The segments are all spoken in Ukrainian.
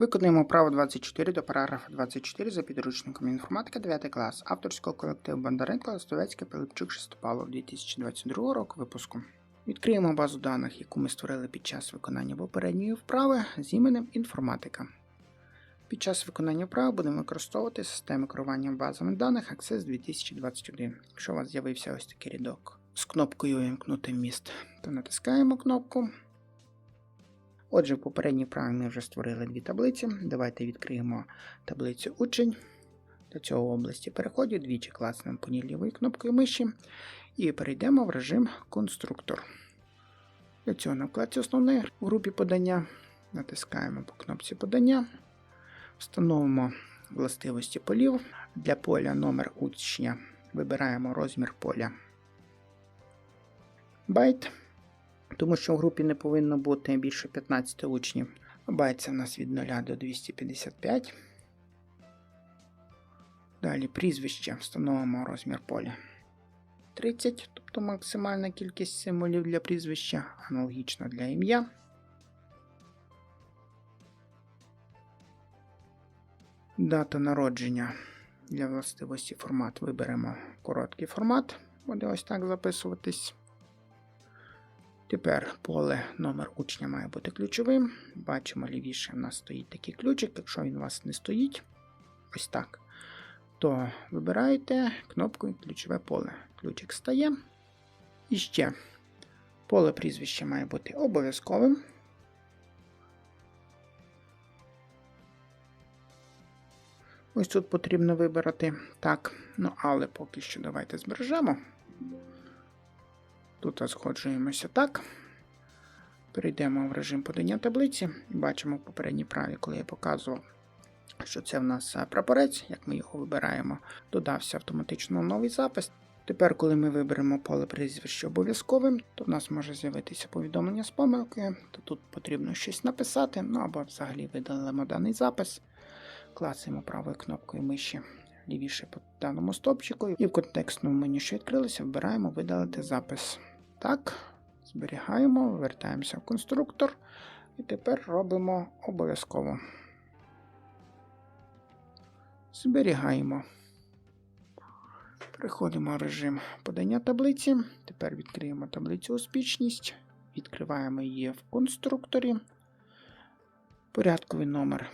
Виконуємо право 24 до параграфа 24 за підручником інформатика 9 клас авторського колективу Бондаренко Листовецький Пилипчук Шестопалов 2022 року випуску. Відкриємо базу даних, яку ми створили під час виконання попередньої вправи з іменем інформатика. Під час виконання вправи будемо використовувати системи керування базами даних Access 2021. Якщо у вас з'явився ось такий рядок з кнопкою Вимкнути вміст, то натискаємо кнопку. Отже, в попередній вправі ми вже створили дві таблиці. Давайте відкриємо таблицю учень. До цього області переходу двічі класнемо по ній кнопкою миші і перейдемо в режим конструктор. Для цього на вкладці основної в групі подання натискаємо по кнопці подання, встановимо властивості полів. Для поля номер учня вибираємо розмір поля байт тому що в групі не повинно бути більше 15 учнів. Байт це у нас від 0 до 255. Далі прізвище встановимо розмір поля 30, тобто максимальна кількість символів для прізвища, аналогічно для ім'я. Дата народження для властивості формат виберемо короткий формат, буде ось так записуватись. Тепер поле номер учня має бути ключовим. Бачимо, лівіше в нас стоїть такий ключик. Якщо він у вас не стоїть, ось так, то вибираєте кнопку Ключове поле. Ключик стає. І ще поле прізвища має бути обов'язковим. Ось тут потрібно вибрати так. Ну, але поки що давайте збережемо. Тут згоджуємося так. Перейдемо в режим подання таблиці. Бачимо в попередній праві, коли я показував, що це в нас прапорець, як ми його вибираємо, додався автоматично новий запис. Тепер, коли ми виберемо поле прізвище обов'язковим, то в нас може з'явитися повідомлення з помилкою, то тут потрібно щось написати, ну або взагалі видалимо даний запис, клацаємо правою кнопкою миші лівіше по даному стопчику, і в контекстному меню, що відкрилося, вибираємо видалити запис. Так, зберігаємо, вертаємося в конструктор і тепер робимо обов'язково. Зберігаємо. Переходимо в режим подання таблиці. Тепер відкриємо таблицю успішність, відкриваємо її в конструкторі. Порядковий номер.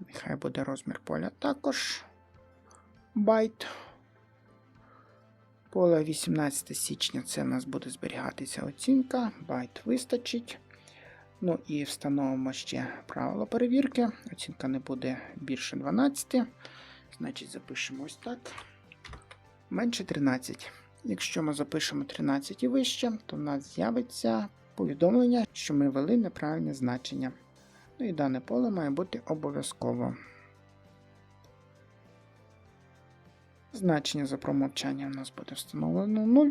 Нехай буде розмір поля також. Байт. Поле 18 січня це в нас буде зберігатися оцінка, байт вистачить. Ну і встановимо ще правило перевірки. Оцінка не буде більше 12. Значить, запишемо ось так. Менше 13. Якщо ми запишемо 13 і вище, то в нас з'явиться повідомлення, що ми ввели неправильне значення. Ну і дане поле має бути обов'язково. Значення за промовчання у нас буде встановлено 0.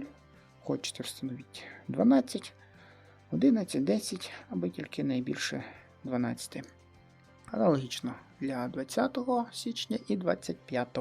Хочете встановити 12, 11, 10, або тільки найбільше 12. Аналогічно для 20 січня і 25.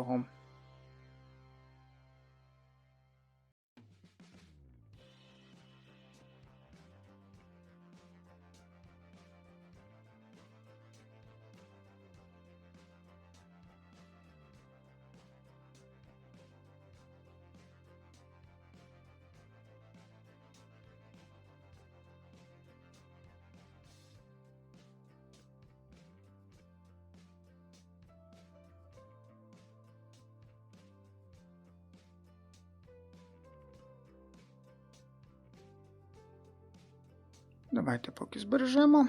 Давайте поки збережемо.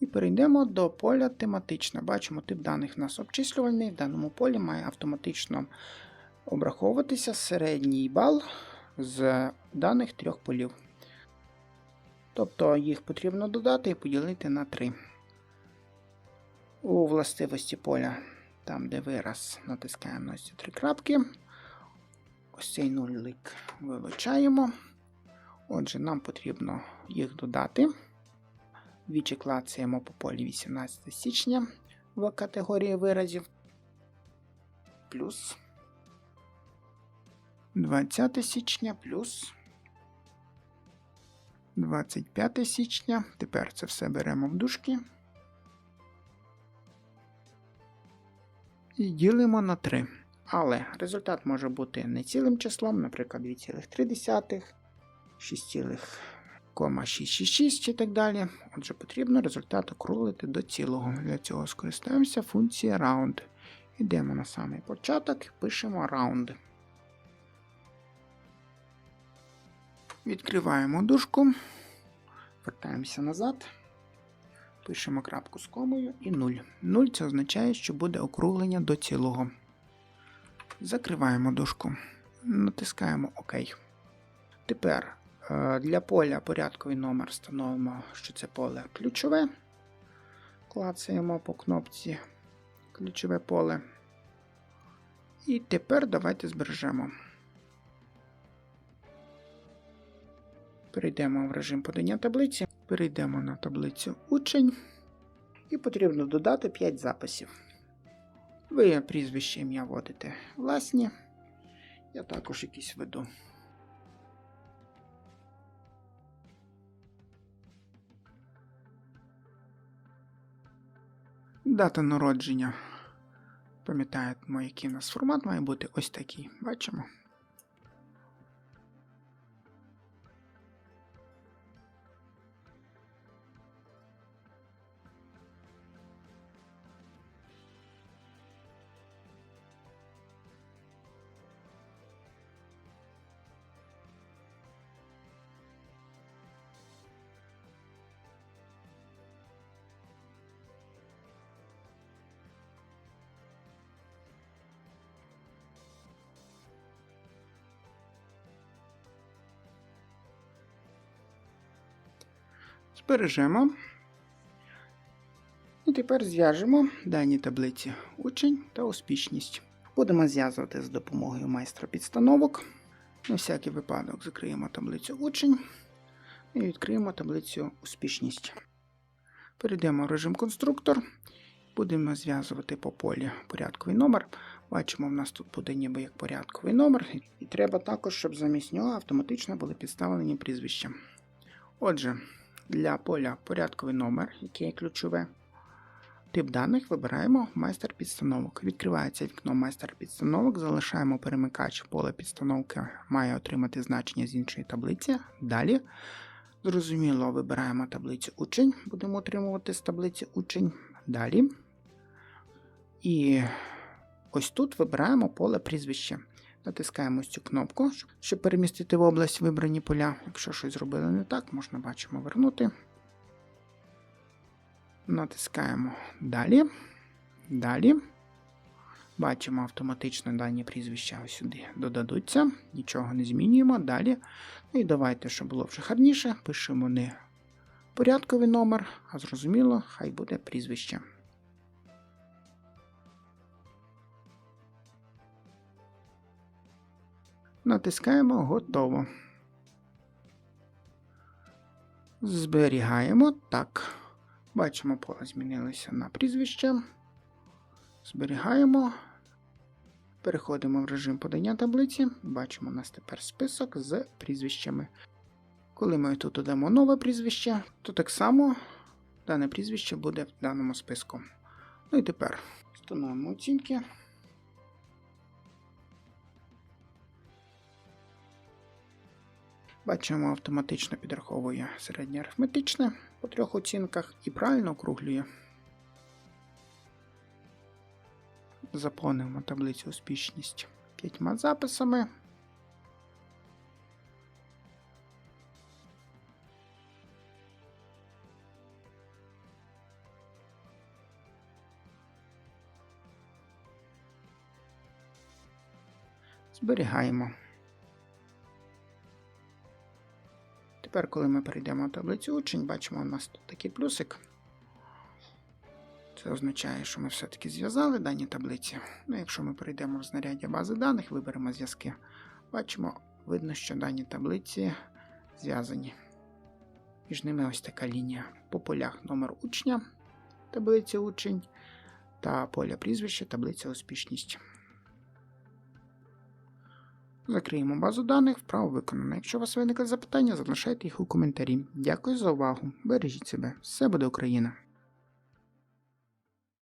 І перейдемо до поля тематичне. Бачимо, тип даних у нас обчислювальний. В даному полі має автоматично обраховуватися середній бал з даних трьох полів. Тобто їх потрібно додати і поділити на 3. У властивості поля, там, де вираз, натискаємо на ці три крапки. Ось цей нулик вилучаємо. Отже, нам потрібно їх додати. Двічі клацаємо по полі 18 січня в категорії виразів. Плюс 20 січня плюс 25 січня. Тепер це все беремо в дужки. і ділимо на 3. Але результат може бути не цілим числом, наприклад, 2,3, 6,666 і так далі. Отже, потрібно результат округлити до цілого. Для цього скористаємося функцією round. Йдемо на самий початок і пишемо round. Відкриваємо дужку, вертаємося назад, пишемо крапку з комою і 0. 0 це означає, що буде округлення до цілого. Закриваємо дужку, натискаємо ОК. Тепер для поля порядковий номер встановимо, що це поле ключове. Клацаємо по кнопці ключове поле. І тепер давайте збережемо. Перейдемо в режим подання таблиці, перейдемо на таблицю учень і потрібно додати 5 записів. Ви прізвище ім'я вводите власні. Я також якісь веду. Дата народження. Пам'ятаєте, який у нас формат має бути ось такий. Бачимо. Збережемо. І тепер зв'яжемо дані таблиці учень та успішність. Будемо зв'язувати з допомогою майстра підстановок. На всякий випадок закриємо таблицю учень і відкриємо таблицю успішність. Перейдемо в режим конструктор. Будемо зв'язувати по полі порядковий номер. Бачимо, в нас тут буде ніби як порядковий номер. І треба також, щоб замість нього автоматично були підставлені прізвища. Отже, для поля порядковий номер, яке є ключове. Тип даних вибираємо майстер підстановок. Відкривається вікно майстер підстановок, залишаємо перемикач поле підстановки, має отримати значення з іншої таблиці. Далі, зрозуміло, вибираємо таблицю учень, будемо отримувати з таблиці учень. Далі. І ось тут вибираємо поле прізвище. Натискаємо цю кнопку, щоб перемістити в область вибрані поля. Якщо щось зробили не так, можна бачимо вернути. Натискаємо далі. Далі. Бачимо автоматично дані прізвища сюди додадуться. Нічого не змінюємо. Далі. Ну і давайте, щоб було вже гарніше, пишемо не порядковий номер, а зрозуміло, хай буде прізвище. Натискаємо Готово. Зберігаємо так. Бачимо, поле змінилося на прізвище. Зберігаємо. Переходимо в режим подання таблиці. Бачимо, у нас тепер список з прізвищами. Коли ми тут додамо нове прізвище, то так само дане прізвище буде в даному списку. Ну і тепер встановимо оцінки. Бачимо, автоматично підраховує середнє арифметичне по трьох оцінках і правильно округлює. Заповнимо таблицю успішність п'ятьма записами. Зберігаємо. Тепер, коли ми перейдемо в таблицю учень, бачимо, у нас тут такий плюсик. Це означає, що ми все-таки зв'язали дані таблиці. Ну, якщо ми перейдемо в знаряддя бази даних, виберемо зв'язки, бачимо, видно, що дані таблиці зв'язані. Між ними ось така лінія. По полях номер учня, таблиця учень та поля прізвища, таблиця успішність. Закриємо базу даних, вправо виконано. Якщо у вас виникли запитання, залишайте їх у коментарі. Дякую за увагу. Бережіть себе. Все буде Україна!